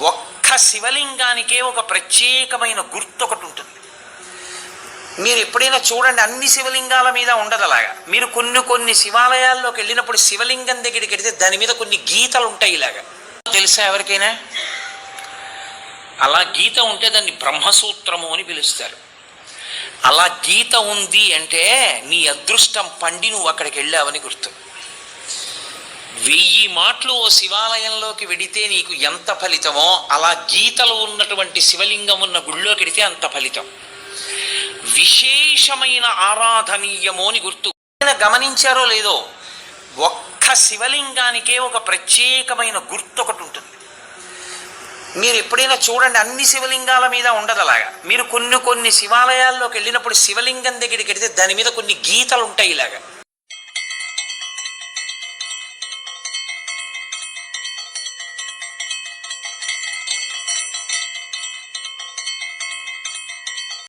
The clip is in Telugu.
ఒక్క శివలింగానికే ఒక ప్రత్యేకమైన గుర్తు ఒకటి ఉంటుంది మీరు ఎప్పుడైనా చూడండి అన్ని శివలింగాల మీద ఉండదు అలాగా మీరు కొన్ని కొన్ని శివాలయాల్లోకి వెళ్ళినప్పుడు శివలింగం దగ్గరికి వెడితే దాని మీద కొన్ని గీతలు ఉంటాయి ఇలాగా. తెలుసా ఎవరికైనా? అలా గీత ఉంటే దాన్ని బ్రహ్మసూత్రము అని పిలుస్తారు. అలా గీత ఉంది అంటే నీ అదృష్టం పండి నువ్వు అక్కడికి వెళ్ళావని గుర్తు. వెయ్యి మాటలు ఓ శివాలయంలోకి వెడితే నీకు ఎంత ఫలితమో అలా గీతలు ఉన్నటువంటి శివలింగం ఉన్న గుళ్ళోకి వెడితే అంత ఫలితం. విశేషమైన ఆరాధనీయము అని గుర్తు. గమనించారో లేదో ఒక్క శివలింగానికే ఒక ప్రత్యేకమైన గుర్తు ఒకటి ఉంటుంది. మీరు ఎప్పుడైనా చూడండి అన్ని శివలింగాల మీద ఉండదు అలాగా. మీరు కొన్ని కొన్ని శివాలయాల్లోకి వెళ్ళినప్పుడు శివలింగం దగ్గరికి వెడితే దాని మీద కొన్ని గీతలు ఉంటాయి ఇలాగా.